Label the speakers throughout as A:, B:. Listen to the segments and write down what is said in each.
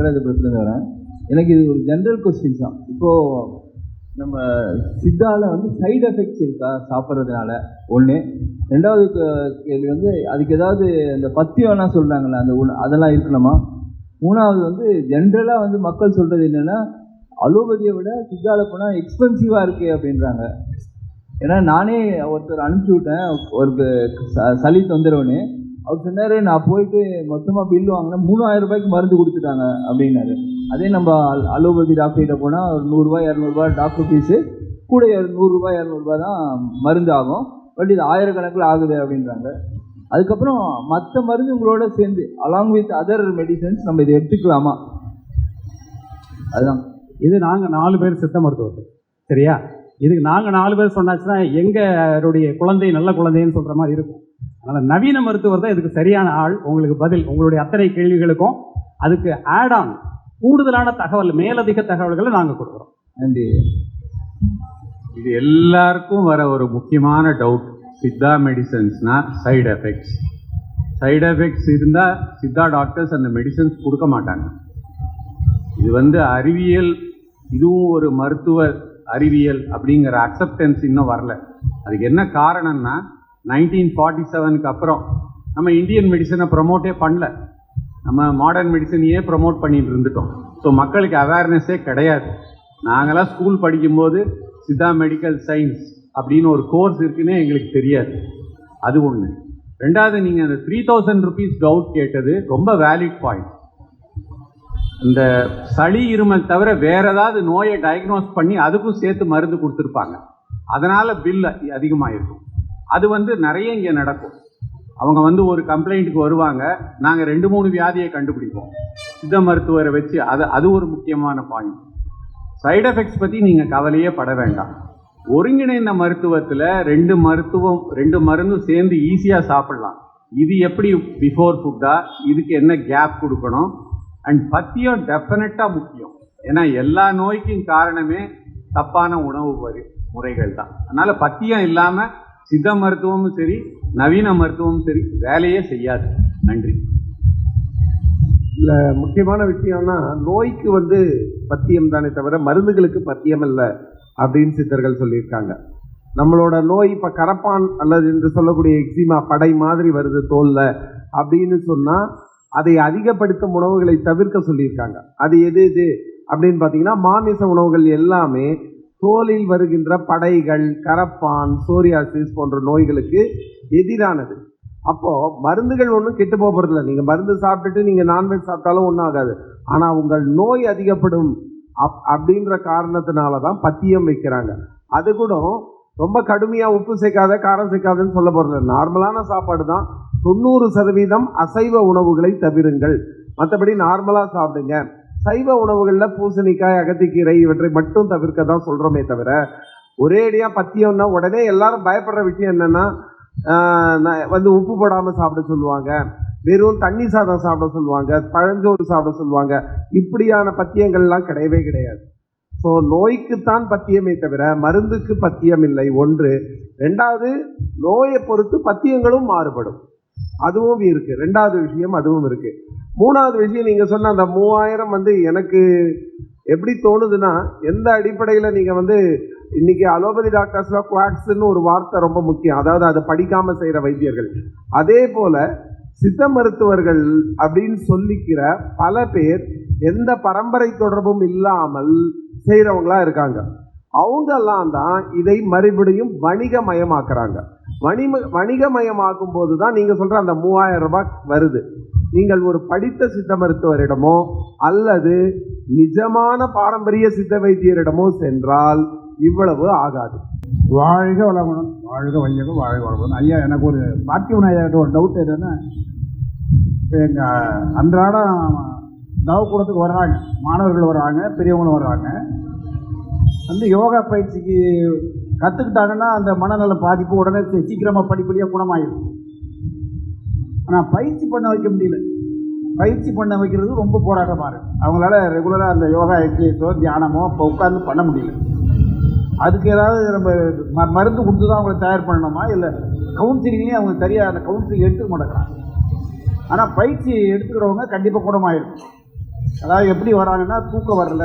A: வெங்கடாஜபுரத்துலேருந்து வரேன். எனக்கு இது ஒரு ஜென்ரல் கொஸ்டின் தான் இப்போது நம்ம சித்தாவில் வந்து சைடு எஃபெக்ட்ஸ் இருக்கா சாப்பிட்றதுனால? ஒன்று ரெண்டாவது கேள்வி வந்து அதுக்கு ஏதாவது இந்த பத்தியம்லாம் சொல்கிறாங்களே அந்த உண- அதெல்லாம் இருக்கணுமா? மூணாவது வந்து ஜென்ரலாக வந்து மக்கள் சொல்கிறது என்னென்னா அலோபதியை விட சித்தாவில் போனால் எக்ஸ்பென்சிவாக இருக்கு அப்படின்றாங்க. ஏன்னா நானே ஒருத்தர் அனுப்பிச்சி விட்டேன். ஒரு ச- சளி தொந்தரவுன்னு. அவர் சொன்னார் நான் போயிட்டு மொத்தமாக பில் வாங்கினேன் மூணாயிரம் ரூபாய்க்கு மருந்து கொடுத்துட்டாங்க அப்படின்னாரு. அதே நம்ம அலோபதி டாக்டர்கிட்ட போனால் ஒரு நூறுரூவா இரநூறுபா டாக்டர் ஃபீஸு கூட நூறுரூபா நூறுரூவா இரநூறுபா தான் மருந்து ஆகும். பட் இது ஆயிரக்கணக்கில் ஆகுது அப்படின்றாங்க. அதுக்கப்புறம் மற்ற மருந்துங்களோட சேர்ந்து அலாங் வித் அதர் மெடிசன்ஸ் நம்ம இதை எடுத்துக்கலாமா? அதுதான்.
B: இது நாங்கள் நாலு பேர் சித்த மருத்துவர் சரியா? இதுக்கு நாங்கள் நாலு பேர் சொன்னாச்சுன்னா எங்களுடைய குழந்தை நல்ல குழந்தைன்னு சொல்கிற மாதிரி இருக்கும். அதனால் நவீன மருத்துவர் தான் இதுக்கு சரியான ஆள். உங்களுக்கு பதில் உங்களுடைய அத்தனை கேள்விகளுக்கும் அதுக்கு ஆட் ஆன் கூடுதலான தகவல் மேலதிக தகவல்களை நாங்கள் கொடுக்குறோம்.
A: நன்றி.
C: இது எல்லாருக்கும் வர ஒரு முக்கியமான டவுட் சித்தா மெடிசன்ஸ்னால் சைடு எஃபெக்ட்ஸ் சைடு எஃபெக்ட்ஸ் இருந்தால் சித்தா டாக்டர்ஸ் அந்த மெடிசன்ஸ் கொடுக்க மாட்டாங்க. இது வந்து அறிவியல் இதுவும் ஒரு மருத்துவ அறிவியல் அப்படிங்கிற அக்செப்டன்ஸ் இன்னும் வரல. அதுக்கு என்ன காரணம்னா நைன்டீன் ஃபார்ட்டி செவனுக்கு அப்புறம் நம்ம இந்தியன் மெடிசனை ப்ரமோட்டே பண்ணல. நம்ம மாடர்ன் மெடிசனையே ப்ரமோட் பண்ணிட்டு இருந்துட்டோம். ஸோ மக்களுக்கு அவேர்னஸே கிடையாது. நாங்களாம் ஸ்கூல் படிக்கும்போது சித்தா மெடிக்கல் சயின்ஸ் அப்படின்னு ஒரு கோர்ஸ் இருக்குன்னே எங்களுக்கு தெரியாது. அது ஒன்று ரெண்டாவது நீங்கள் அந்த த்ரீ தௌசண்ட் ருபீஸ் டவுட் கேட்டது ரொம்ப வேலிட் பாயிண்ட் இந்த சளி இருமல் தவிர வேற ஏதாவது நோயை டயக்னோஸ் பண்ணி அதுக்கும் சேர்த்து மருந்து கொடுத்துருப்பாங்க. அதனால் பில் அதிகமாக இருக்கும் அது வந்து நிறைய இங்கே நடக்கும். அவங்க வந்து ஒரு கம்ப்ளைண்ட்டுக்கு வருவாங்க. நாங்கள் ரெண்டு மூணு வியாதியை கண்டுபிடிப்போம். சித்த மருத்துவரை வச்சு அது அது ஒரு முக்கியமான பாயிண்ட் சைடு எஃபெக்ட்ஸ் பற்றி நீங்கள் கவலையே பட வேண்டாம். ஒருங்கிணைந்த மருத்துவத்தில் ரெண்டு மருத்துவம் ரெண்டு மருந்தும் சேர்ந்து ஈஸியாக சாப்பிடலாம். இது எப்படி பிஃபோர் ஃபுட்டா இதுக்கு என்ன கேப் கொடுக்கணும்? அண்ட் பத்தியம் டெஃபினட்டாக முக்கியம். ஏன்னா எல்லா நோய்க்கும் காரணமே தப்பான உணவு முறைகள் தான் அதனால் பத்தியம் இல்லாமல் சித்த மருத்துவமும் சரி நவீன மருத்துவமும் சரி வேலையே செய்யாது. நன்றி.
D: இல்லை முக்கியமான விஷயம்னா நோய்க்கு வந்து பத்தியம் தானே தவிர மருந்துகளுக்கு பத்தியம் இல்லை அப்படின்னு சித்தர்கள் சொல்லியிருக்காங்க. நம்மளோட நோய் இப்போ கரப்பான் அல்லது என்று சொல்லக்கூடிய எக்ஸிமா படை மாதிரி வருது தோல்ல அப்படின்னு சொன்னா அதை அதிகப்படுத்தும் உணவுகளை தவிர்க்க சொல்லியிருக்காங்க. அது எது எது அப்படின்னு பார்த்தீங்கன்னா மாமிச உணவுகள் எல்லாமே தோலில் வருகின்ற படைகள் கரப்பான் சோரியாசிஸ் போன்ற நோய்களுக்கு எதிரானது. அப்போ மருந்துகள் ஒன்றும் கெட்டு போகிறதில்ல நீங்கள் மருந்து சாப்பிட்டுட்டு நீங்கள் நான்வெஜ் சாப்பிட்டாலும் ஒன்றும் ஆகாது. ஆனால் உங்கள் நோய் அதிகப்படும் அப் அப்படின்ற காரணத்தினால தான் பத்தியம் வைக்கிறாங்க. அது கூட ரொம்ப கடுமையாக உப்பு சேர்க்காத காரம் சேர்க்காதுன்னு சொல்ல போகிறது நார்மலான சாப்பாடு தான். தொண்ணூறு சதவீதம் அசைவ உணவுகளை தவிருங்கள். மற்றபடி நார்மலாக சாப்பிடுங்க. சைவ உணவுகளில் பூசணிக்காய் அகத்திக்கீரை இவற்றை மட்டும் தவிர்க்க தான் சொல்கிறோமே தவிர ஒரேடியாக பத்தியம்னா உடனே எல்லாரும் பயப்படுற விஷயம் என்னென்னா நான் வந்து உப்பு போடாமல் சாப்பிட சொல்லுவாங்க. வெறும் தண்ணி சாதம் சாப்பிட சொல்லுவாங்க. பழஞ்சோறு சாப்பிட சொல்லுவாங்க. இப்படியான பத்தியங்கள்லாம் கிடையவே கிடையாது. ஸோ நோய்க்குத்தான் பத்தியமே தவிர மருந்துக்கு பத்தியம் இல்லை. ஒன்று. ரெண்டாவது நோயை பொறுத்து பத்தியங்களும் மாறுபடும். அதுவும் இருக்கு. ரெண்டாவது விஷயம் அதுவும் இருக்கு. மூணாவது விஷயம் நீங்க சொன்ன அந்த மூவாயிரம் வந்து எனக்கு எப்படி தோணுதுன்னா எந்த அடிப்படையில் நீங்க வந்து இன்னைக்கு அலோபதி டாக்டர்ஸ்ல குவாக்ஸ்னு ஒரு வார்த்தை ரொம்ப முக்கியம். அதாவது அதை படிக்காம செய்யற வைத்தியர்கள். அதே போல சித்த மருத்துவர்கள் அப்படின்னு சொல்லிக்கிற பல பேர் எந்த பரம்பரை தொடர்பும் இல்லாமல் செய்கிறவங்களா இருக்காங்க. அவங்கெல்லாம் தான் இதை மறுபடியும் வணிகமயமாக்குறாங்க. வணிம வணிகமயமாக்கும் போது தான் நீங்கள் சொல்கிற அந்த மூவாயிரம் ரூபாய் வருது. நீங்கள் ஒரு படித்த சித்த மருத்துவரிடமோ அல்லது நிஜமான பாரம்பரிய சித்த வைத்தியரிடமோ சென்றால் இவ்வளவு ஆகாது.
E: வாழ்க வளமுடன் வாழ்க வையகம் வாழ்க வளமுடன். ஐயா எனக்கு ஒரு பாத்தியவன் ஐயாட்ட ஒரு டவுட் என்னென்னா எங்கள் அன்றாடம் தவக்கூடத்துக்கு வர்றாங்க மாணவர்கள் வர்றாங்க பெரியவங்களும் வர்றாங்க. வந்து யோகா பயிற்சிக்கு கற்றுக்கிட்டாங்கன்னா அந்த மனநல பாதிப்பு உடனே சீக்கிரமாக படிப்படியாக குணமாயிடும் ஆனால் பயிற்சி பண்ண வைக்க முடியல. பயிற்சி பண்ண வைக்கிறது ரொம்ப போராட்டமாக இருக்குது அவங்களால ரெகுலராக அந்த யோகா எக்ஸசைஸோ தியானமோ இப்போ உட்காந்து பண்ண முடியல. அதுக்கு ஏதாவது நம்ம ம- மருந்து கொடுத்து தான் அவங்களை தயார் பண்ணணுமா? இல்லை கவுன்சிலிங்லேயும் அவங்க சரியாக அந்த கவுன்சிலிங் எடுத்துக்க மாட்டேங்கிறாங்க. ஆனால் பயிற்சி எடுத்துக்கிறவங்க கண்டிப்பாக குணமாயிடும் அதாவது எப்படி வராங்கன்னா தூக்கம் வரல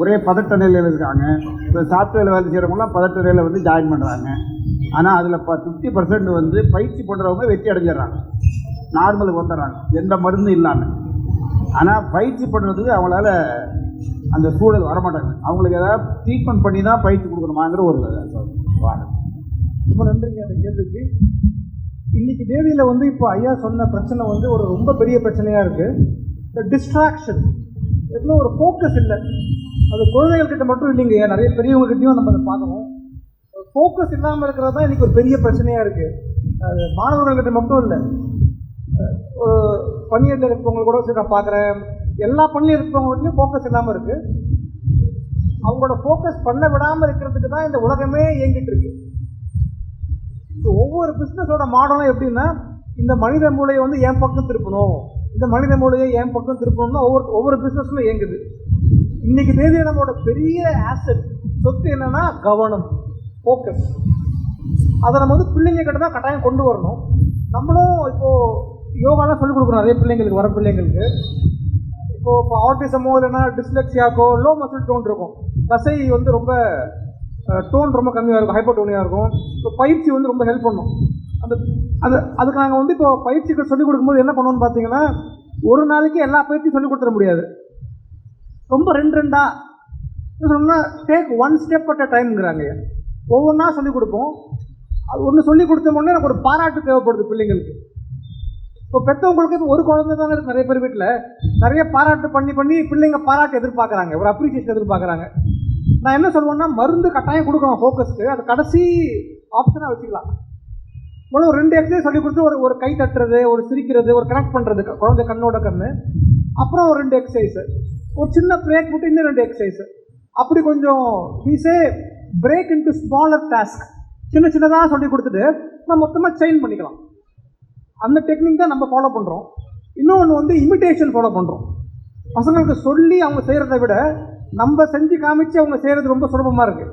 E: ஒரே பதட்ட நிலையில் இருக்காங்க. இப்போ சாஃப்ட்வேரில் வேலை செய்கிறவங்களாம் பதட்ட நிலையில் வந்து ஜாயின் பண்ணுறாங்க ஆனால் அதில் இப்போ ஃபிஃப்டி பர்சன்ட் வந்து பயிற்சி பண்ணுறவங்க வெற்றி அடைஞ்சிடுறாங்க. நார்மலுக்கு வந்துடுறாங்க. எந்த மருந்தும் இல்லாமல் ஆனால் பயிற்சி பண்ணுறதுக்கு அவங்களால அந்த சூழல் வரமாட்டாங்க. அவங்களுக்கு ஏதாவது ட்ரீட்மெண்ட் பண்ணி தான் பயிற்சி கொடுக்கணுமாங்கிற ஒரு வாரம்
F: ரொம்ப நன்றிங்க அந்த கேள்விக்கு. இன்னைக்கு தேதியில் வந்து இப்போ ஐயா சொன்ன பிரச்சனை வந்து ஒரு ரொம்ப பெரிய பிரச்சனையாக இருக்குது இந்த டிஸ்ட்ராக்ஷன் எவ்வளோ ஒரு ஃபோக்கஸ் இல்லை. அது குழந்தைகள்கிட்ட மட்டும் இல்லைங்க. நிறைய நிறைய பெரியவங்ககிட்டயும் நம்ம அதை பார்க்கணும். ஃபோக்கஸ் இல்லாமல் இருக்கிறது தான் இன்றைக்கி ஒரு பெரிய பிரச்சனையாக இருக்குது அது மாணவர்கள்கிட்ட மட்டும் இல்லை. ஒரு பணியில் இருக்கவங்க கூட சரி நான் பார்க்குறேன். எல்லா பணியில் இருக்கிறவங்ககிட்டயும் ஃபோக்கஸ் இல்லாமல் இருக்குது அவங்களோட ஃபோக்கஸ் பண்ண விடாமல் இருக்கிறதுக்கு தான் இந்த உலகமே இயங்கிட்டு இருக்கு. ஸோ ஒவ்வொரு பிஸ்னஸோட மாடலும் எப்படின்னா இந்த மனித மூளையை வந்து என் பக்கம் திருப்பணும். இந்த மனித மூளையை என் பக்கம் திருப்பணும்னா ஒவ்வொரு ஒவ்வொரு பிஸ்னஸில் இயங்குது. இன்னைக்கு தேதியில் நம்மளோட பெரிய ஆசெட் சொத்து என்னன்னா கவனம் ஃபோக்கஸ் அதை நம்ம வந்து பிள்ளைங்க கிட்ட தான் கட்டாயம் கொண்டு வரணும். நம்மளும் இப்போது யோகாலாம் சொல்லிக் கொடுக்குறோம். நிறைய பிள்ளைங்களுக்கு வர பிள்ளைங்களுக்கு. இப்போது இப்போ ஆர்டிசமோ இல்லைன்னா டிஸ்லெக்ஸியாக்கோ லோ மசில் டோன் இருக்கும். தசை வந்து ரொம்ப டோன் ரொம்ப கம்மியாக இருக்கும். ஹைப்பர் டோனியாக இருக்கும். இப்போ பயிற்சி வந்து ரொம்ப ஹெல்ப் பண்ணும். அந்த அது அதுக்கு நாங்கள் வந்து இப்போ பயிற்சிகள் சொல்லிக் கொடுக்கும்போது என்ன பண்ணுவோம்னு பார்த்தீங்கன்னா ஒரு நாளைக்கு எல்லா பயிற்சியும் சொல்லிக் கொடுத்துட முடியாது. ரொம்ப ரெண்டு ரெண்டா. சொன்னால் take one step at a டைம்ங்கிறாங்க ஒவ்வொன்றா சொல்லிக் கொடுப்போம். அது ஒன்று சொல்லி கொடுத்த உடனே எனக்கு ஒரு பாராட்டு தேவைப்படுது பிள்ளைங்களுக்கு. இப்போ பெற்றவங்களுக்கு இப்போ ஒரு குழந்தை தானே இருக்குது நிறைய பேர் வீட்டில் நிறைய பாராட்டு பண்ணி பண்ணி பிள்ளைங்க பாராட்டு எதிர்பார்க்குறாங்க. ஒரு அப்ரிசியேஷன் எதிர்பார்க்குறாங்க. நான் என்ன சொல்லுவேன்னா மருந்து கட்டாயம் கொடுக்கணும் ஃபோக்கஸ்க்கு அது கடைசி ஆப்ஷனாக வச்சுக்கலாம். முதல்ல ஒரு ரெண்டு எக்ஸசைஸ் சொல்லி கொடுத்து ஒரு ஒரு கை தட்டுறது ஒரு சிரிக்கிறது ஒரு கனெக்ட் பண்ணுறது குழந்தை கண்ணோட கண்ணு. அப்புறம் ஒரு ரெண்டு எக்ஸசைஸு ஒரு சின்ன பிரேக் விட்டு இன்னும் ரெண்டு எக்ஸசைஸ் அப்படி கொஞ்சம் வீசே பிரேக் இன்ட்டு ஸ்மாலர் டாஸ்க் சின்ன சின்னதாக சொல்லி கொடுத்துட்டு நம்ம மொத்தமாக செயின் பண்ணிக்கலாம். அந்த டெக்னிக் தான் நம்ம ஃபாலோ பண்ணுறோம் இன்னொன்று வந்து இமிட்டேஷன் ஃபாலோ பண்ணுறோம் பசங்களுக்கு சொல்லி அவங்க செய்கிறத விட நம்ம செஞ்சு காமிச்சு அவங்க செய்கிறது ரொம்ப சுலபமாக இருக்குது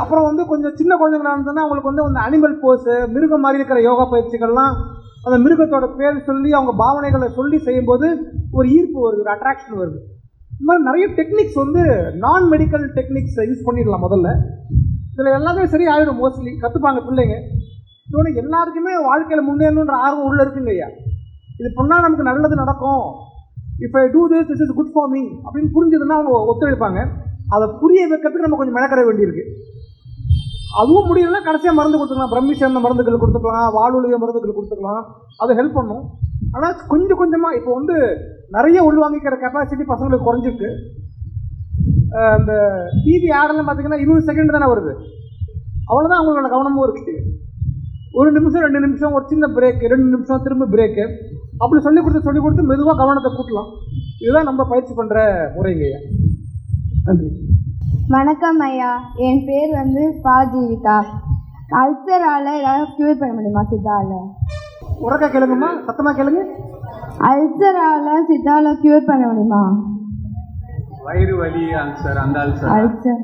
F: அப்புறம் வந்து கொஞ்சம் சின்ன குழந்தைங்களாக இருந்ததுன்னா அவங்களுக்கு வந்து அந்த அனிமல் போஸு மிருகம் மாதிரி இருக்கிற யோகா பயிற்சிகள்லாம் அந்த மிருகத்தோட பேர் சொல்லி அவங்க பாவனைகளை சொல்லி செய்யும்போது ஒரு ஈர்ப்பு வருது ஒரு அட்ராக்ஷன் வருது. இந்த மாதிரி நிறைய டெக்னிக்ஸ் வந்து நான் மெடிக்கல் டெக்னிக்ஸ் யூஸ் பண்ணிடலாம் முதல்ல. இதில் எல்லாமே சரி ஆகிடும் மோஸ்ட்லி கற்றுப்பாங்க பிள்ளைங்க. இதோட எல்லாருக்குமே வாழ்க்கையில் முன்னேறணுன்ற ஆர்வம் உள்ளே இருக்குங்க ஐயா. இது பண்ணால் நமக்கு நல்லது நடக்கும். இப்போ do this this is good for me அப்படின்னு புரிஞ்சதுன்னா அவங்க ஒத்துழைப்பாங்க. அதை புரிய வைக்கிறதுக்கு நம்ம கொஞ்சம் மெனக்கட வேண்டியிருக்கு. அதுவும் முடியலன்னா கடைசியாக மருந்து கொடுத்துக்கலாம். பிரம்மி சேர்ந்த மருந்துகள் கொடுத்துக்கலாம். வாழ்வுழிய மருந்துகள் கொடுத்துக்கலாம். அது ஹெல்ப் பண்ணும். ஆனால் கொஞ்சம் கொஞ்சமாக இப்போ வந்து நிறைய உள்வாங்கிக்கிற கெப்பாசிட்டி பசங்களுக்கு குறைஞ்சிருக்கு. அந்த டிவி ஆடெல்லாம் பார்த்தீங்கன்னா இருபது செகண்ட் தானே வருது. அவ்வளோதான் அவங்களோட கவனமும் இருக்குது ஒரு நிமிஷம் ரெண்டு நிமிஷம் ஒரு சின்ன பிரேக் ரெண்டு நிமிஷம் திரும்ப பிரேக்கு அப்படி சொல்லி கொடுத்து சொல்லி கொடுத்து மெதுவாக கவனத்தை கூட்டலாம். இதுதான் நம்ம பயிற்சி பண்ணுற முறைங்க. நன்றி.
G: வணக்கம் ஐயா. என் பேர் வந்து பா ஜீவிகா அல்சரால் ஏதாவது க்யூர் பண்ண முடியுமா சித்தால?
F: உறக்க கேளுங்கம்மா சத்தமாக கேளுங்க.
G: அல்சரால் சித்தால க்யூர் பண்ண முடியுமா?
C: வயிறு வலி அல்சர் அந்த அல்சர்.
G: அல்சர்.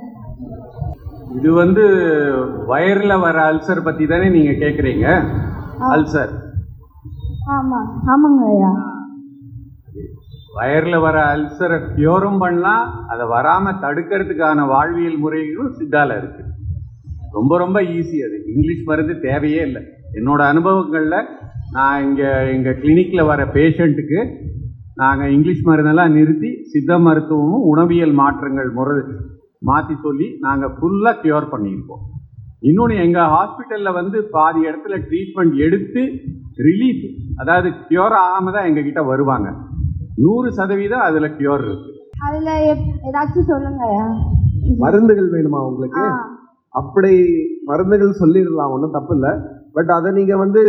C: இது வந்து வயர்ல வர அல்சர் பத்தி தானே நீங்க கேக்குறீங்க? அல்சர்.
G: ஆமாம் ஆமாங்க ஐயா.
C: வயரில் வர அல்சரை கியூரும் பண்ணலாம் அதை வராமல் தடுக்கிறதுக்கான வாழ்வியல் முறைகளும் சித்தால இருக்கு. ரொம்ப ரொம்ப ஈஸி அது. இங்கிலீஷ் மருந்து தேவையே இல்லை. என்னோட அனுபவங்களில் நான் இங்கே எங்கள் கிளினிக்கில் வர பேஷண்ட்டுக்கு நாங்கள் இங்கிலீஷ் மருந்தெல்லாம் நிறுத்தி சித்த மருத்துவமும் உணவியல் மாற்றங்கள் முறை மாற்றி சொல்லி நாங்கள் ஃபுல்லாக க்யூர் பண்ணியிருப்போம் இன்னொன்று எங்கள் ஹாஸ்பிட்டலில் வந்து பாதி இடத்துல ட்ரீட்மெண்ட் எடுத்து ரிலீஃப் அதாவது க்யூர் ஆகாம தான் எங்ககிட்ட வருவாங்க. நூறு சதவீதம் அதில் க்யூர் இருக்கு.
G: அதில் ஏதாச்சும் சொல்லுங்க
D: மருந்துகள் வேணுமா உங்களுக்கு? அப்படி மருந்துகள் சொல்லிடலாம் ஒன்றும் தப்பு இல்லை. பட் அதை நீங்கள் வந்து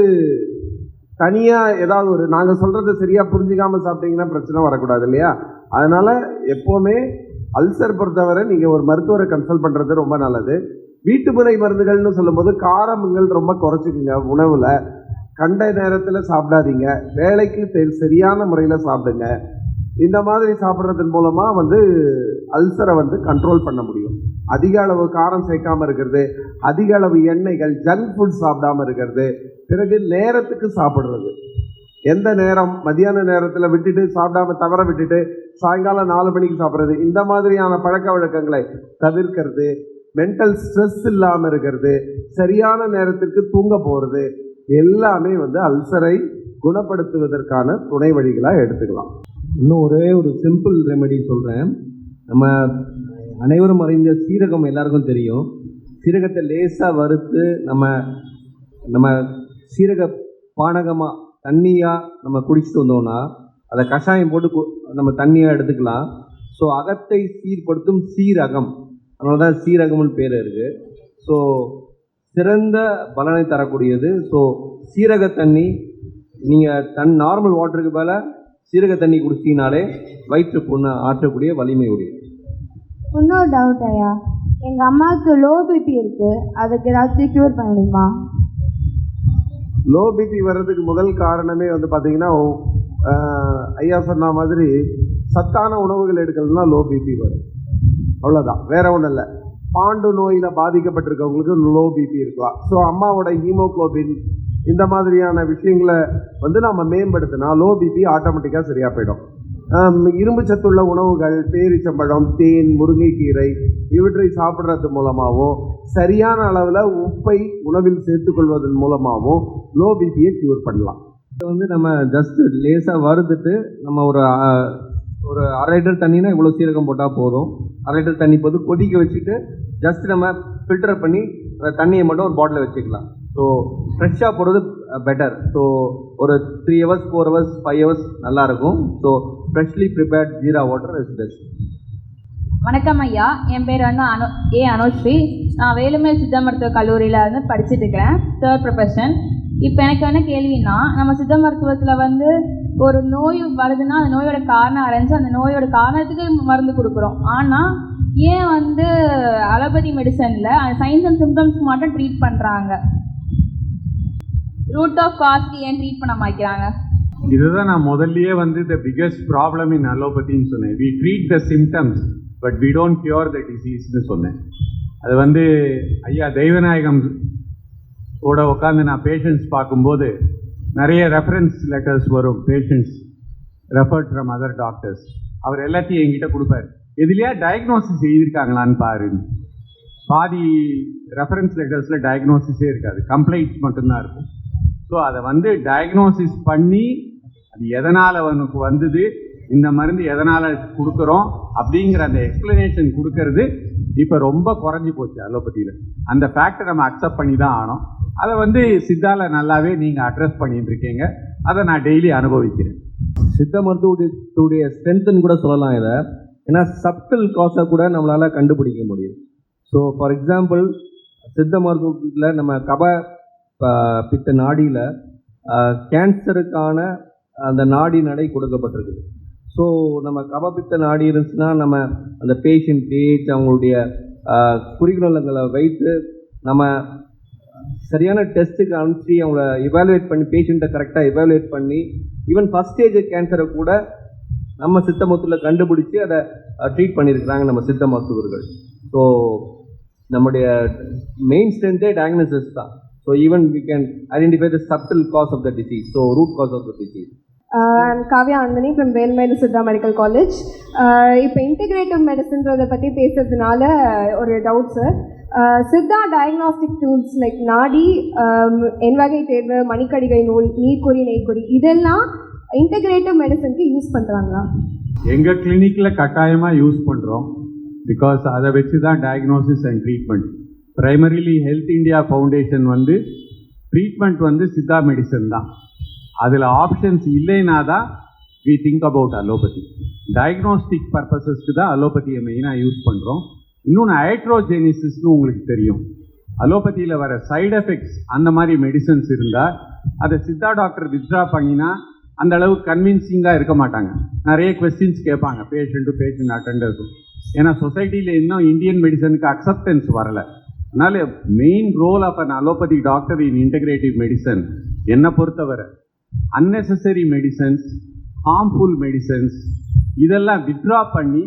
D: தனியாக ஏதாவது ஒரு நாங்கள் சொல்கிறத சரியாக புரிஞ்சுக்காம சாப்பிட்டீங்கன்னா பிரச்சனை வரக்கூடாது இல்லையா? அதனால் எப்போவுமே அல்சர் பொறுத்தவரை நீங்கள் ஒரு மருத்துவரை கன்சல்ட் பண்ணுறது ரொம்ப நல்லது. வீட்டு முறை மருந்துகள்னு சொல்லும்போது காரமுங்கள் ரொம்ப குறைச்சிக்குங்க உணவில். கண்ட நேரத்தில் சாப்பிடாதீங்க. வேலைக்கு சரியான முறையில் சாப்பிடுங்க. இந்த மாதிரி சாப்பிட்றதன் மூலமாக வந்து அல்சரை வந்து கண்ட்ரோல் பண்ண முடியும். அதிக அளவு காரம் சேர்க்காம இருக்கிறது. அதிக அளவு எண்ணெய்கள் ஜங்க் ஃபுட் சாப்பிடாம இருக்கிறது. பிறகு நேரத்துக்கு சாப்பிட்றது. எந்த நேரம்? மதியான நேரத்தில் விட்டுட்டு சாப்பிடாம தவற விட்டுட்டு சாயங்காலம் நாலு மணிக்கு சாப்பிட்றது. இந்த மாதிரியான பழக்க வழக்கங்களை தவிர்க்கிறது. மென்டல் ஸ்ட்ரெஸ் இல்லாமல் இருக்கிறது. சரியான நேரத்திற்கு தூங்க போகிறது எல்லாமே வந்து அல்சரை குணப்படுத்துவதற்கான துணை வழிகளாக எடுத்துக்கலாம்.
A: இன்னும் ஒரே ஒரு சிம்பிள் ரெமெடி சொல்கிறேன் நம்ம அனைவரும் அறிந்த சீரகம் எல்லாருக்கும் தெரியும். சீரகத்தை லேசாக வறுத்து நம்ம நம்ம சீரக பானகமாக தண்ணியாக நம்ம குடிச்சிட்டு வந்தோம்னா அதை கஷாயம் போட்டு கு- நம்ம தண்ணியாக எடுத்துக்கலாம். ஸோ அகத்தை சீர்படுத்தும் சீரகம். அதனால தான் சீரகம்னு பேர் இருக்குது ஸோ சிறந்த பலனை தரக்கூடியது. ஸோ சீரக தண்ணி நீங்கள் தன் நார்மல் வாட்டருக்கு மேலே சீரக தண்ணி குடிச்சிங்கனாலே வயிற்று புண்ணை ஆற்றக்கூடிய வலிமை உடையது.
G: இன்னொரு டவுட் ஐயா. எங்கள் அம்மாவுக்கு லோ பிபி இருக்குது அதுக்கு ஏதாச்சும் க்யூர் பண்ண முடியுமா
D: லோ பிபி வர்றதுக்கு முதல் காரணமே வந்து பார்த்தீங்கன்னா ஐயா சொன்ன மாதிரி சத்தான உணவுகள் எடுக்கலன்னா லோ பிபி வரும். அவ்வளோதான் வேற ஒன்றும் இல்லை. பாண்டு நோயில் பாதிக்கப்பட்டிருக்கவங்களுக்கு லோ பிபி இருக்கலாம் ஸோ அம்மாவோட ஹீமோகுளோபின் இந்த மாதிரியான விஷயங்களை வந்து நம்ம மேம்படுத்தினா லோ பிபி ஆட்டோமேட்டிக்காக சரியாக போயிடும். இரும்பு சத்துள்ள உணவுகள் பேரிச்சம்பழம் தேன் முருங்கைக்கீரை இவற்றை சாப்பிட்றது மூலமாகவும் சரியான அளவில் உப்பை உணவில் சேர்த்துக்கொள்வதன் மூலமாகவும் லோ பிபியை க்யூர் பண்ணலாம்.
A: இதை வந்து நம்ம ஜஸ்ட் லேசாக வறுத்துட்டு நம்ம ஒரு ஒரு அரை லிட்டர் தண்ணினா இவ்வளோ சீரகம் போட்டால் போதும். அரை லிட்டர் தண்ணி போது கொதிக்க வச்சுட்டு ஜஸ்ட் நம்ம ஃபில்டர் பண்ணி அந்த தண்ணியை மட்டும் ஒரு பாட்டில் வச்சுக்கலாம். ஸோ ஃப்ரெஷ்ஷாக போடுறது பெட்டர் ஸோ ஒரு three hours four hours five hours நல்லாயிருக்கும் so freshly prepared jeera water is best
H: வணக்கம் ஐயா. என் பேர் வந்து அனு ஏ அனுஸ்ரீ. நான் வேலுமேல் சித்த மருத்துவ கல்லூரியில் வந்து படிச்சுட்டு இருக்கிறேன் தேர்ட் ப்ரொஃபஷன் இப்போ எனக்கு என்ன கேள்வின்னா நம்ம சித்த மருத்துவத்தில் வந்து ஒரு நோய் வருதுன்னா அந்த நோயோட காரணம் அரைஞ்சு அந்த நோயோட காரணத்துக்கு மருந்து கொடுக்குறோம். ஆனால் ஏன் வந்து அலோபதி மெடிசனில் அந்த அண்ட் சிம்டம்ஸ்க்கு மட்டும் ட்ரீட் பண்ணுறாங்க ரூட் ஆஃப் காஸ்ட் ஏன் ட்ரீட் பண்ண மாட்டாங்க
C: இதுதான் நான் முதல்லயே வந்து த பிக்கஸ்ட் ப்ராப்ளம் இன் அலோபதின்னு சொன்னேன். We treat the symptoms but we don't cure the டிசீஸ்னு சொன்னேன். அது வந்து ஐயா தெய்வநாயகம் ஓட உட்காந்து நான் பேஷண்ட்ஸ் பார்க்கும்போது நிறைய ரெஃபரன்ஸ் லெட்டர்ஸ் வரும் patients referred from other doctors அவர் எல்லாத்தையும் என்கிட்ட கொடுப்பாரு. எதுலையா டயக்னோசிஸ் எழுதியிருக்காங்களான்னு பாரு. பாதி ரெஃபரன்ஸ் லெட்டர்ஸில் டயக்னோசிஸே இருக்காது. கம்ப்ளைண்ட்ஸ் மட்டும்தான் இருக்கும். ஸோ அதை வந்து டயக்னோசிஸ் பண்ணி அது எதனால் அவனுக்கு வந்தது இந்த மருந்து எதனால் கொடுக்குறோம் அப்படிங்கிற அந்த எக்ஸ்ப்ளனேஷன் கொடுக்கறது இப்போ ரொம்ப குறைஞ்சி போச்சு அலோபதியில். அந்த ஃபேக்டை நம்ம அக்செப்ட் பண்ணி தான் ஆனோம் அதை வந்து சித்தால நல்லாவே நீங்கள் அட்ரஸ் பண்ணிட்டு இருக்கீங்க அதை நான் டெய்லி அனுபவிக்கிறேன்.
A: சித்த மருத்துவத்துடைய ஸ்ட்ரென்த்துன்னு கூட சொல்லலாம் இதை. ஏன்னா சப்டில் காசை கூட நம்மளால் கண்டுபிடிக்க முடியும். ஸோ ஃபார் எக்ஸாம்பிள் சித்த மருத்துவத்தில் நம்ம கப பித்த நாடியில் கேன்சருக்கான அந்த நாடி நடை கொடுக்கப்பட்டிருக்குது. ஸோ நம்ம கபபித்த நாடி இருந்துச்சுன்னா நம்ம அந்த பேஷண்ட் ஏஜ் அவங்களுடைய குறிக்கோளங்களை வைத்து நம்ம சரியான டெஸ்ட்டுக்கு அனுப்பிச்சு அவங்கள இவாலுவேட் பண்ணி பேஷண்ட்டை கரெக்டாக இவாலுவேட் பண்ணி ஈவன் ஃபஸ்ட் ஸ்டேஜ் கேன்சரை கூட நம்ம சித்த மருத்துவத்தில் கண்டுபிடிச்சி அதை ட்ரீட் பண்ணியிருக்கிறாங்க நம்ம சித்த மருத்துவர்கள். ஸோ நம்முடைய மெயின் ஸ்ட்ரென்த்தே டயக்னோசிஸ் தான். So even we can identify the subtle cause of the disease so root cause of the disease
I: I'm Kavya Anthony from Velmedu Siddha medical college இப்போ இன்டிகிரேட்டிவ் மெடிசன்றதை பற்றி பேசுறதுனால uh, ஒரு doubt sir Siddha diagnostic tools like nadi um, என்வகை தேர்வு மணிக்கடிகை நூல் நீர்க்குறி நெய்க்குறி இதெல்லாம் இன்டகிரேட்டிவ் மெடிசனுக்கு யூஸ் பண்ணுறாங்களா
C: எங்கள் கிளினிக்கில் கட்டாயமாக யூஸ் பண்ணுறோம் பிகாஸ் அதை வச்சு தான் diagnosis and treatment primarily health India foundation வந்து ட்ரீட்மெண்ட் வந்து சித்தா மெடிசன் தான். அதில் ஆப்ஷன்ஸ் இல்லைனா தான் we think about allopathy diagnostic பர்பஸஸ்க்கு தான் அலோபதியை மெயினாக யூஸ் பண்ணுறோம் இன்னொன்று ஹைட்ரோஜெனிசிஸ்னு உங்களுக்கு தெரியும். அலோபதியில் வர சைடு எஃபெக்ட்ஸ் அந்த மாதிரி மெடிசன்ஸ் இருந்தால் அதை சித்தா டாக்டர் வித்ட்ரா பண்ணினா அந்த அளவுக்கு கன்வின்சிங்காக இருக்க மாட்டாங்க. நிறைய கொஸ்டின்ஸ் கேட்பாங்க. பேஷண்ட்டு பேஷண்ட் அட்டண்டர்ஸும் ஏன்னா சொசைட்டியில் இன்னும் இந்தியன் மெடிசனுக்கு அக்செப்டன்ஸ் வரல. அதனால் main role of an allopathy doctor in integrative medicine என்னை பொறுத்தவரை. Unnecessary மெடிசன்ஸ் ஹார்ம்ஃபுல் மெடிசன்ஸ் இதெல்லாம் வித்ட்ரா பண்ணி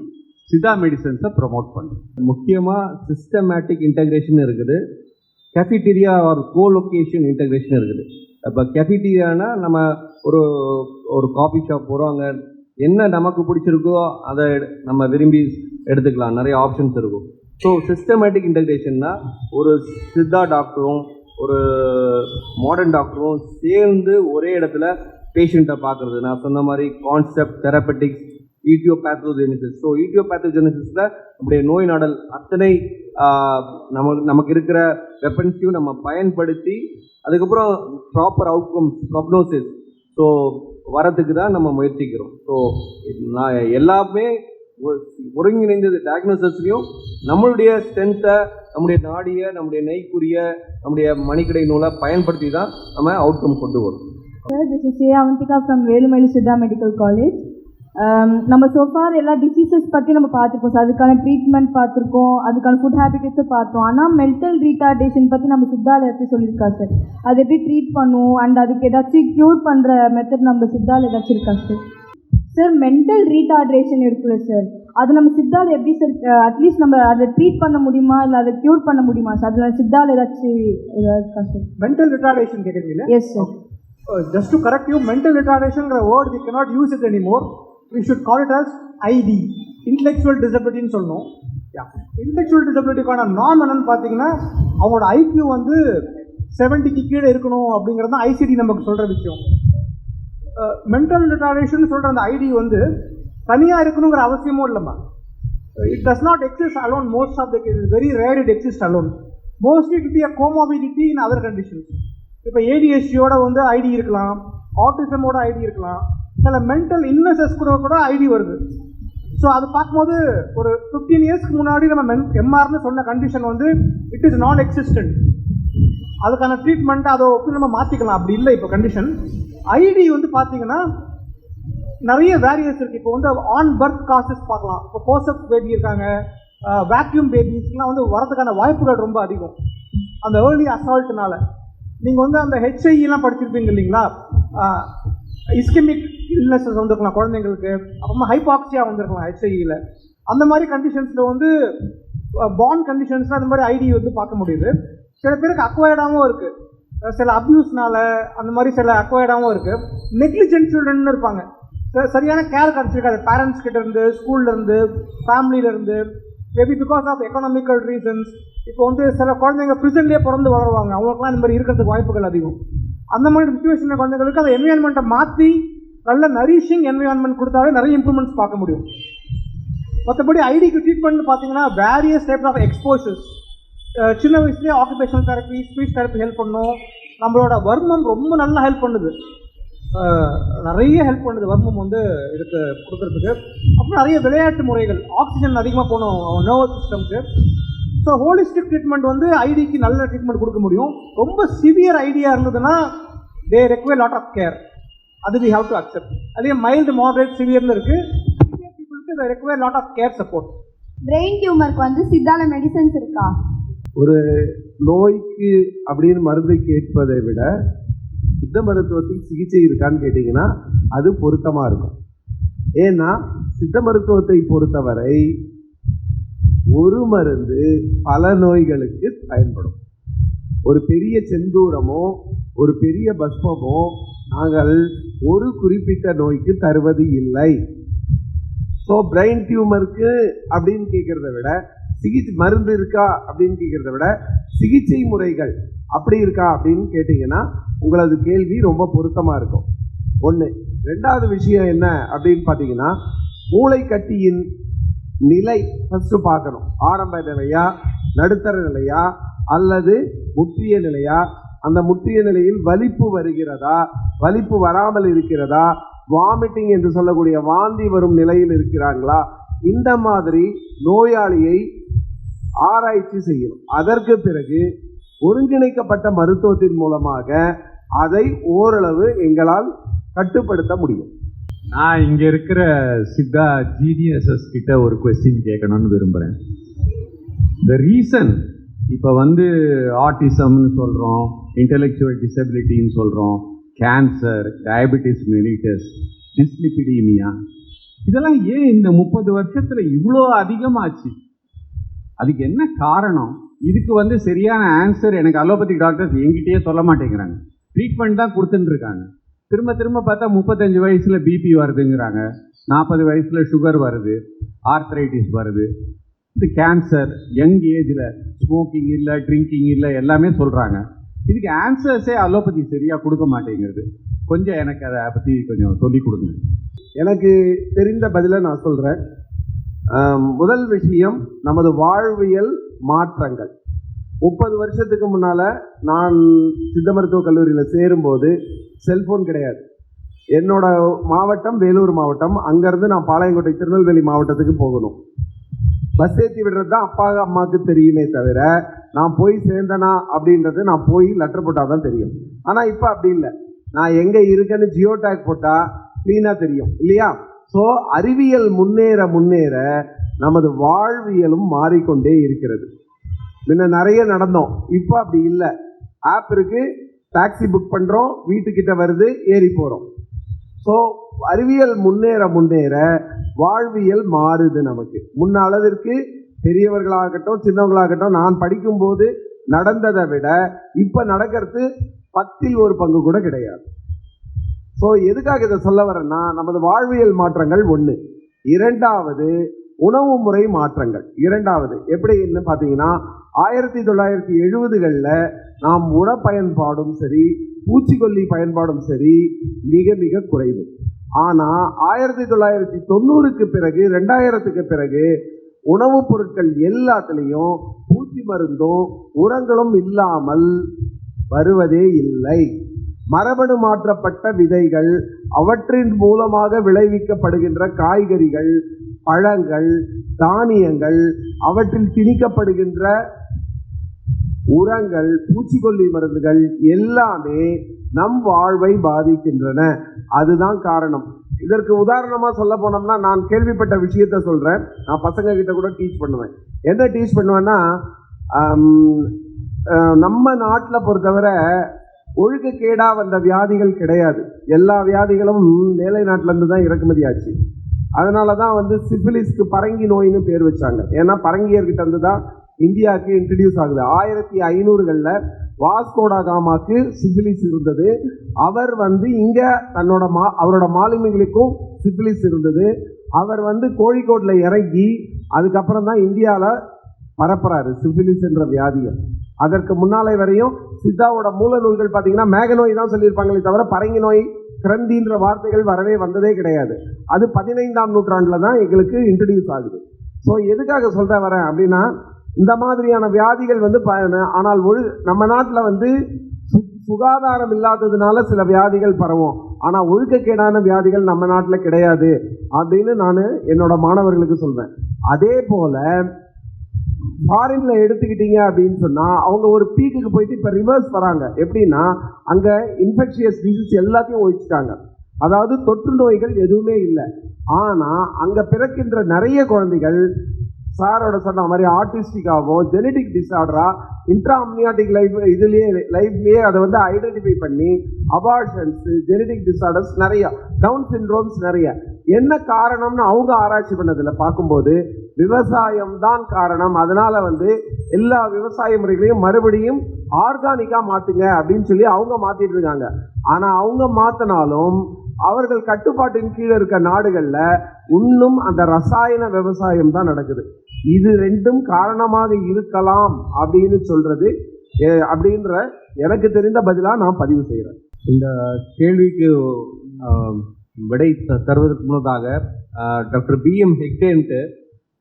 C: சிதா மெடிசன்ஸை ப்ரொமோட் பண்ணுறோம்
A: முக்கியமாக சிஸ்டமேட்டிக் இன்டகிரேஷன் இருக்குது. கெஃபிடீரியா ஆர் கோலொகேஷன் இன்டகிரேஷன் இருக்குது.
D: இப்போ கெஃபிடீரியானா நம்ம ஒரு ஒரு காஃபி ஷாப் போகிறோம் அங்கே என்ன நமக்கு பிடிச்சிருக்கோ அதை எடு- நம்ம விரும்பி எடுத்துக்கலாம். நிறைய ஆப்ஷன்ஸ் இருக்கும். ஸோ சிஸ்டமேட்டிக் இன்டகிரேஷன்னா ஒரு சித்தா டாக்டரும் ஒரு மாடர்ன் டாக்டரும் சேர்ந்து ஒரே இடத்துல பேஷண்ட்டை பார்க்குறது. நான் சொன்ன மாதிரி கான்செப்ட் தெரப்பட்டிக்ஸ் ஈட்டியோபேத்தோஜெனிசிஸ் ஸோ ஈட்டியோபேத்தோஜெனிசிஸில் நம்முடைய நோய் நாடல் அத்தனை நம்ம நமக்கு நமக்கு இருக்கிற வெப்பன்ஸையும் நம்ம பயன்படுத்தி அதுக்கப்புறம் ப்ராப்பர் அவுட்கம்ஸ் ப்ரொக்னோசிஸ் ஸோ வரத்துக்கு தான் நம்ம முயற்சிக்கிறோம். ஸோ நான் எல்லாமே ஒருங்கிணைந்தது டயக்னோசிஸ்லையும் நம்மளுடைய ஸ்ட்ரென்த்தை நம்முடைய நாடியை நம்முடைய நெய்க்குரிய நம்முடைய மணிக்கடை நூலை பயன்படுத்தி தான் நம்ம அவுட்கம் கொண்டு வரும்.
H: Sir this is A. Avantika from Velumalai Siddha medical college நம்ம சோஃபார் எல்லா டிசீசஸ் பற்றி நம்ம பார்த்துருக்கோம் சார் அதுக்கான ட்ரீட்மெண்ட் பார்த்துருக்கோம் அதுக்கான ஃபுட் ஹேபிட்டஸை பார்த்தோம். ஆனால் மென்டல் ரீட்டார்டேஷன் பற்றி நம்ம சித்தால எடுத்து சொல்லியிருக்கா சார் அது எப்படி ட்ரீட் பண்ணுவோம் அண்ட் அதுக்கு ஏதாச்சும் க்யூர் பண்ணுற மெத்தட் நம்ம சித்தால ஏதாச்சும் இருக்கா சார் சார் மென்டல் ரீட்டார்டேஷன் இருக்குல்ல சார் அது நம்ம சித்தால எப்படி சார் அட்லீஸ்ட் நம்ம அதை ட்ரீட் பண்ண முடியுமா? இல்லை அதை க்யூர் பண்ண முடியுமா சார் அதில் சித்தால ஏதாச்சும் இருக்கா சார்
F: மென்டல் ரிட்டார்டேஷன் கேட்குறீங்களா?
H: Yes sir
F: just to correct you mental ரிட்டார்டேஷன்ங்கிற word we cannot use it anymore we should call it as ID intellectual டிசபிலிட்டின்னு சொல்லணும் இன்டெலெக்சுவல் டிசபிலிட்டிக்கான நார்ம் என்னன்னு பார்த்தீங்கன்னா அவங்களோட ஐக்யூ வந்து செவன்ட்டிக்கு கீழே இருக்கணும் அப்படிங்கிறது தான் ஐசிடி நமக்கு சொல்கிற விஷயம். மென்டல் ரிட்டாரேஷன் சொல்கிற அந்த ஐடி வந்து தனியாக இருக்கணுங்கிற அவசியமும் இல்லைம்மா. It does not exist alone most of the case very rare it exist alone mostly it be a comorbidity in other conditions இப்போ ஏடிஎஸ்சியோட வந்து ஐடி இருக்கலாம். ஆட்டிசமோட ஐடி இருக்கலாம். சில மென்டல் இல்னஸஸ் கூட கூட ஐடி வருது. ஸோ அது பார்க்கும்போது ஒரு ஃபிஃப்டீன் இயர்ஸ்க்கு முன்னாடி நம்ம மென் எம்ஆர்னு சொன்ன கண்டிஷன் வந்து இட் இஸ் நான் எக்ஸிஸ்டன்ட் அதுக்கான ட்ரீட்மெண்ட் அதை ஒப்பி நம்ம மாற்றிக்கலாம் அப்படி இல்லை இப்போ கண்டிஷன் ஐடி வந்து பார்த்தீங்கன்னா நிறைய வேரியஸ் இருக்குது இப்போ வந்து ஆன் பர்த் காசஸ் பார்க்கலாம். இப்போ கோசப் பேபி இருக்காங்க வேக்யூம் பேபிஸ்லாம் வந்து வரதுக்கான வாய்ப்புகள் ரொம்ப அதிகம். அந்த ஏர்லி அசால்ட்னால நீங்கள் வந்து அந்த ஹெச்ஐஇலாம் படிச்சிருப்பீங்க இல்லைங்களா? இஸ்கெமிக் இல்னஸஸ் வந்துருக்கலாம் குழந்தைங்களுக்கு. அப்புறமா ஹைபாக்சியா வந்துருக்கலாம் ஹெச்ஐயில் அந்த மாதிரி கண்டிஷன்ஸில் வந்து பாண்ட் கண்டிஷன்ஸில் அந்த மாதிரி ஐடி வந்து பார்க்க முடியுது. சில பேருக்கு அக்வயர்டாகவும் இருக்குது சில அப்யூஸ்னால அந்த மாதிரி சில அக்வயர்டாகவும் இருக்குது நெக்லிஜென்ட் சில்ட்ரன் இருப்பாங்க. சரியான கேர் கிடச்சிருக்காது. பேரண்ட்ஸ் கிட்டேருந்து ஸ்கூல்லேருந்து ஃபேமிலியிலேருந்து maybe because of economical reasons இப்போ வந்து சில குழந்தைங்க ப்ரிசன்லேயே பிறந்து வளருவாங்க. அவங்களுக்குலாம் இந்த மாதிரி இருக்கிறதுக்கு வாய்ப்புகள் அதிகம். அந்த மாதிரி சுச்சுவேஷனில் குழந்தைங்களுக்கு அந்த என்விரான்மெண்ட்டை மாற்றி நல்ல நரிஷிங் என்விரான்மெண்ட் கொடுத்தாலே நிறைய இம்ப்ரூவ்மெண்ட்ஸ் பார்க்க முடியும். மற்றபடி ஐடிக்கு ட்ரீட்மெண்ட் பார்த்தீங்கன்னா வேரியஸ் டைப் ஆஃப் எக்ஸ்போசர்ஸ் சின்ன வயசுலேயே occupational therapy speech therapy help பண்ணும். நம்மளோட வர்மம் ரொம்ப நல்லா ஹெல்ப் பண்ணுது. நிறைய ஹெல்ப் பண்ணுது வர்மம் வந்து இதுக்கு கொடுக்கறதுக்கு. அப்புறம் நிறைய விளையாட்டு முறைகள் ஆக்சிஜன் அதிகமாக போகணும் நர்வஸ் சிஸ்டம்க்கு ஸோ ஹோலிஸ்டிக் ட்ரீட்மெண்ட் வந்து ஐடிக்கு நல்ல ட்ரீட்மெண்ட் கொடுக்க முடியும். ரொம்ப சிவியர் ஐடியா இருந்ததுன்னா they require lot of care அது வி ஹாவ் டு அக்செப்ட் அதே மைல்டு மாடரேட் சிவியர்னு இருக்குது பீப்புளுக்கு they lot of care support
G: brain டியூமருக்கு வந்து சித்தால மெடிசன்ஸ் இருக்கா?
D: ஒரு நோய்க்கு அப்படின்னு மருந்து கேட்பதை விட சித்த மருத்துவத்தில் சிகிச்சை இருக்கான்னு கேட்டிங்கன்னா அது பொருத்தமாக இருக்கும். ஏன்னா சித்த மருத்துவத்தை பொறுத்தவரை ஒரு மருந்து பல நோய்களுக்கு பயன்படும். ஒரு பெரிய செந்தூரமோ ஒரு பெரிய பஸ்மமோ நாங்கள் ஒரு குறிப்பிட்ட நோய்க்கு தருவது இல்லை. ஸோ பிரெயின் டியூமருக்கு அப்படின்னு கேட்குறத விட சிகிச்சை மருந்து இருக்கா அப்படின்னு கேட்குறத விட சிகிச்சை முறைகள் அப்படி இருக்கா அப்படின்னு கேட்டிங்கன்னா உங்களது கேள்வி ரொம்ப பொருத்தமாக இருக்கும். ஒன்று ரெண்டாவது விஷயம் என்ன அப்படின்னு பார்த்தீங்கன்னா மூளை கட்டியின் நிலை ஃபஸ்ட்டு பார்க்கணும். ஆரம்ப நிலையா நடுத்தர நிலையா அல்லது முற்றிய நிலையா? அந்த முற்றிய நிலையில் வலிப்பு வருகிறதா? வலிப்பு வராமல் இருக்கிறதா? வாமிட்டிங் என்று சொல்லக்கூடிய வாந்தி வரும் நிலையில் இருக்கிறாங்களா? இந்த மாதிரி நோயாளியை ஆராய்ச்சி செய்யணும். அதற்கு பிறகு ஒருங்கிணைக்கப்பட்ட மருத்துவத்தின் மூலமாக அதை ஓரளவு எங்களால் கட்டுப்படுத்த முடியும்.
C: நான் இங்க இருக்கிற சித்தா ஜிடிஎஸ்எஸ் கிட்ட ஒரு கொஸ்டின் கேட்கணும்னு விரும்புகிறேன் த ரீசன் இப்போ வந்து ஆட்டிசம்னு சொல்கிறோம் இன்டெலெக்சுவல் டிசபிலிட்டின்னு சொல்கிறோம் கேன்சர் டயபெட்டிஸ் மெலிட்டஸ் டிஸ்லிபிடீமியா இதெல்லாம் ஏன் இந்த முப்பது வருஷத்தில் இவ்வளோ அதிகமாச்சு? அதுக்கு என்ன காரணம்? இதுக்கு வந்து சரியான ஆன்சர் எனக்கு அலோபதி டாக்டர்ஸ் எங்கிட்டயே சொல்ல மாட்டேங்கிறாங்க. ட்ரீட்மெண்ட் தான் கொடுத்துட்டு இருக்காங்க திரும்ப திரும்ப பார்த்தா முப்பத்தஞ்சு வயசுல பிபி வருதுங்கிறாங்க. நாற்பது வயசுல சுகர் வருது. ஆர்த்ரைட்டிஸ் வருது. இது கேன்சர் யங் ஏஜில் ஸ்மோக்கிங் இல்லை ட்ரிங்கிங் இல்லை எல்லாமே சொல்கிறாங்க இதுக்கு ஆன்சர்ஸே அலோபதி சரியாக கொடுக்க மாட்டேங்கிறது. கொஞ்சம் எனக்கு அதை பற்றி கொஞ்சம் சொல்லிக் கொடுங்க.
D: எனக்கு தெரிந்த பதிலை நான் சொல்கிறேன் முதல் விஷயம் நமது வாழ்வியல் மாற்றங்கள். முப்பது வருஷத்துக்கு முன்னால் நான் சித்த மருத்துவக் கல்லூரியில் சேரும்போது செல்ஃபோன் கிடையாது. என்னோட மாவட்டம் வேலூர் மாவட்டம். அங்கேருந்து நான் பாளையங்கோட்டை திருநெல்வேலி மாவட்டத்துக்கு போகணும். பஸ் ஏற்றி விடுறது தான் அப்பா அம்மாவுக்கு தெரியுமே தவிர நான் போய் சேர்ந்தனா அப்படின்றது நான் போய் லெட்டர் போட்டால் தான் தெரியும். ஆனால் இப்போ அப்படி இல்லை. நான் எங்கே இருக்கேன்னு ஜியோ டேக் போட்டால் க்ளீனாக தெரியும் இல்லையா? ஸோ அறிவியல் முன்னேற முன்னேற நமது வாழ்வியலும் மாறிக்கொண்டே இருக்கிறது. முன்ன நிறைய நடந்தோம் இப்போ அப்படி இல்லை. ஆப் இருக்குது டாக்ஸி புக் பண்ணுறோம் வீட்டுக்கிட்ட வருது ஏறி போகிறோம் ஸோ அறிவியல் முன்னேற முன்னேற வாழ்வியல் மாறுது நமக்கு. முன்ன அளவிற்கு பெரியவர்களாகட்டும் சின்னவங்களாகட்டும் நான் படிக்கும்போது நடந்ததை விட இப்போ நடக்கிறது பத்தில் ஒரு பங்கு கூட கிடையாது. ஸோ எதுக்காக இதை சொல்ல வரேன்னா நமது வாழ்வியல் மாற்றங்கள் ஒன்று இரண்டாவது உணவு முறை மாற்றங்கள். இரண்டாவது எப்படின்னு பார்த்தீங்கன்னா ஆயிரத்தி தொள்ளாயிரத்தி எழுபதுகளில் நாம் உர பயன்பாடும் சரி பூச்சிக்கொல்லி பயன்பாடும் சரி மிக மிக குறைவு. ஆனால் ஆயிரத்தி தொள்ளாயிரத்தி தொண்ணூறுக்கு பிறகு ரெண்டாயிரத்துக்கு பிறகு உணவுப் பொருட்கள் எல்லாத்துலேயும் பூச்சி மருந்தும் உரங்களும் இல்லாமல் வருவதே இல்லை. மரபணு மாற்றப்பட்ட விதைகள் அவற்றின் மூலமாக விளைவிக்கப்படுகின்ற காய்கறிகள் பழங்கள் தானியங்கள் அவற்றில் திணிக்கப்படுகின்ற உரங்கள் பூச்சிக்கொல்லி மருந்துகள் எல்லாமே நம் வாழ்வை பாதிக்கின்றன. அதுதான் காரணம். இதற்கு உதாரணமா சொல்ல போனோம்னா நான் கேள்விப்பட்ட விஷயத்த சொல்றேன். நான் பசங்க கிட்ட கூட டீச் பண்ணுவேன். என்ன டீச் பண்ணுவேன்னா நம்ம நாட்டில் பொறுத்தவரை ஒழுக்கக்கேடா வந்த வியாதிகள் கிடையாது. எல்லா வியாதிகளும் மேலை நாட்டிலேருந்து தான் இறக்குமதி ஆச்சு. அதனால தான் வந்து சிபிலிஸ்க்கு பரங்கி நோயின்னு பேர் வச்சாங்க. ஏன்னா பரங்கியர்கிட்ட இருந்து தான் இந்தியாவுக்கு இன்ட்ரடியூஸ் ஆகுது. ஆயிரத்தி ஐநூறுகளில் வாஸ்கோடா காமாக்கு சிபிலிஸ் இருந்தது. அவர் வந்து இங்கே தன்னோட மா அவரோட மாலுமிகளுக்கும் சிபிலிஸ் இருந்தது. அவர் வந்து கோழிக்கோட்டில் இறங்கி அதுக்கப்புறம் தான் இந்தியாவில் பரப்புறாரு சிபிலிஸ் என்ற வியாதியை. அதற்கு முன்னாலே வரையும் சித்தாவோட மூல நூல்கள் பார்த்தீங்கன்னா மேக நோய் தான் சொல்லியிருப்பாங்களே தவிர பரங்கி நோய் கிரந்தின்ற வார்த்தைகள் வரவே வந்ததே கிடையாது. அது பதினைந்தாம் நூற்றாண்டில் தான் எங்களுக்கு இன்ட்ரடியூஸ் ஆகுது. ஸோ எதுக்காக சொல்கிற வரேன் அப்படின்னா இந்த மாதிரியான வியாதிகள் வந்து ஆனால் ஒழு நம்ம நாட்டில் வந்து சுகாதாரம் இல்லாததுனால சில வியாதிகள் பரவும். ஆனால் ஒழுக்கக்கேடான வியாதிகள் நம்ம நாட்டில் கிடையாது அப்படின்னு நான் என்னோட மாணவர்களுக்கு சொல்வேன் அதே போல் ஃபாரின்ல எடுத்துக்கிட்டீங்க அப்படின்னு சொன்னா அவங்க ஒரு பீக்குக்கு போயிட்டு இப்ப ரிவர்ஸ் வராங்க. எப்படின்னா அங்க இன்ஃபெக்ஷியஸ் டிசீஸ் எல்லாத்தையும் ஒழிச்சிட்டாங்க. அதாவது தொற்று நோய்கள் எதுவுமே இல்லை. ஆனா அங்க பிறக்கின்ற நிறைய குழந்தைகள் சாரோட சொன்ன மாதிரி ஆர்டிஸ்டிக்காகவும் ஜெனட்டிக் டிசார்டரா இன்ட்ரா அம்னியாட்டிக் லைஃப் இதுலேயே லைஃப்லேயே அதை வந்து ஐடென்டிஃபை பண்ணி அபார்ஷன்ஸ் ஜெனட்டிக் டிசார்டர்ஸ் நிறைய டவுன் சின்ரோம்ஸ் நிறைய. என்ன காரணம்னு அவங்க ஆராய்ச்சி பண்ணதில் பார்க்கும்போது விவசாயம் தான் காரணம். அதனால் வந்து எல்லா விவசாய முறைகளையும் மறுபடியும் ஆர்கானிக்காக மாற்றுங்க அப்படின்னு சொல்லி அவங்க மாற்றிட்டு இருக்காங்க. ஆனால் அவங்க மாற்றினாலும் அவர்கள் கட்டுப்பாட்டின் கீழே இருக்க நாடுகள்ல இன்னும் அந்த ரசாயன விவசாயம் தான் நடக்குது. இது ரெண்டும் காரணமாக இருக்கலாம் அப்படின்னு சொல்றது அப்படின்ற எனக்கு தெரிந்த பதிலாக நான் பதிவு செய்கிறேன்
A: இந்த கேள்விக்கு விடை தருவதற்கு முன்னதாக டாக்டர் பி எம் ஹெக்டேன்ட்டு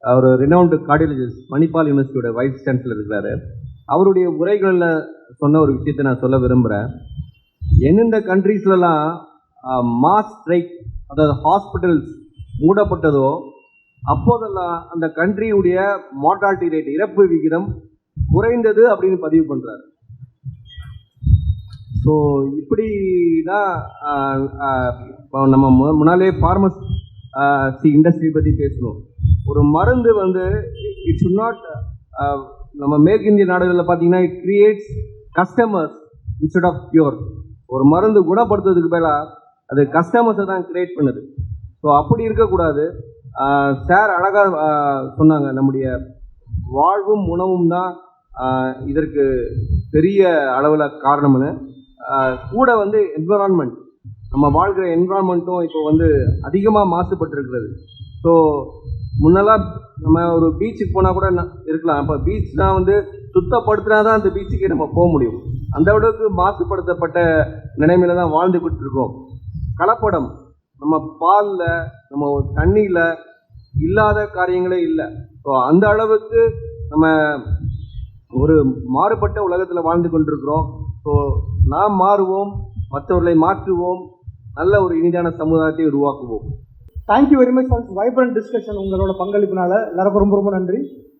A: அவர் ரினவுண்டு கார்டியாலஜிஸ்ட் மணிப்பால் யூனிவர்சிட்டியோட வைஸ் சான்சலர் இருக்கிறாரு. அவருடைய உரைகளில் சொன்ன ஒரு விஷயத்தை நான் சொல்ல விரும்புகிறேன் எந்தெந்த கண்ட்ரீஸ்லலாம் மாஸ் ஸ்ட்ரைக் அதாவது ஹாஸ்பிட்டல்ஸ் மூடப்பட்டதோ அப்போதெல்லாம் அந்த கண்ட்ரியுடைய மார்டாலிட்டி ரேட் இறப்பு விகிதம் குறைந்தது அப்படின்னு பதிவு பண்ணுறாரு ஸோ இப்படி தான் நம்ம முன்னாலே ஃபார்மசி இண்டஸ்ட்ரி பற்றி பேசணும் ஒரு மருந்து வந்து இட் சுட் நாட் நம்ம மேற்கு இந்திய நாடுகளில் பார்த்தீங்கன்னா it creates customers instead of pure ஒரு மருந்து குணப்படுத்துறதுக்கு பதிலாக அது கஸ்டமர்ஸை தான் கிரியேட் பண்ணுது. ஸோ அப்படி இருக்கக்கூடாது. சார் அழகாக சொன்னாங்க. நம்முடைய வாழ்வும் உணவும் தான் இதற்கு பெரிய அளவில் காரணம்னு. கூட வந்து என்விரான்மெண்ட் நம்ம வாழ்கிற என்விரான்மெண்ட்டும் இப்போ வந்து அதிகமாக மாசுபட்டிருக்கிறது. ஸோ முன்னெல்லாம் நம்ம ஒரு பீச்சுக்கு போனால் கூட இருக்கலாம். அப்போ பீச்னா வந்து சுத்தப்படுத்தினா தான் அந்த பீச்சுக்கு நம்ம போக முடியும். அந்த அளவுக்கு மாசுபடுத்தப்பட்ட நிலைமையில தான் வாழ்ந்துக்கிட்டு இருக்கோம். கலப்படம். நம்ம பாலில் நம்ம தண்ணியில் இல்லாத காரியங்களே இல்லை. ஸோ அந்த அளவுக்கு நம்ம ஒரு மாறுபட்ட உலகத்தில் வாழ்ந்து கொண்டிருக்கிறோம். ஸோ நாம் மாறுவோம் மற்றவர்களை மாற்றுவோம் நல்ல ஒரு இனிதான சமுதாயத்தை உருவாக்குவோம்.
F: Thank you very much for vibrant discussion உங்களோட பங்களிப்பினால. எல்லாருக்கும் ரொம்ப ரொம்ப நன்றி.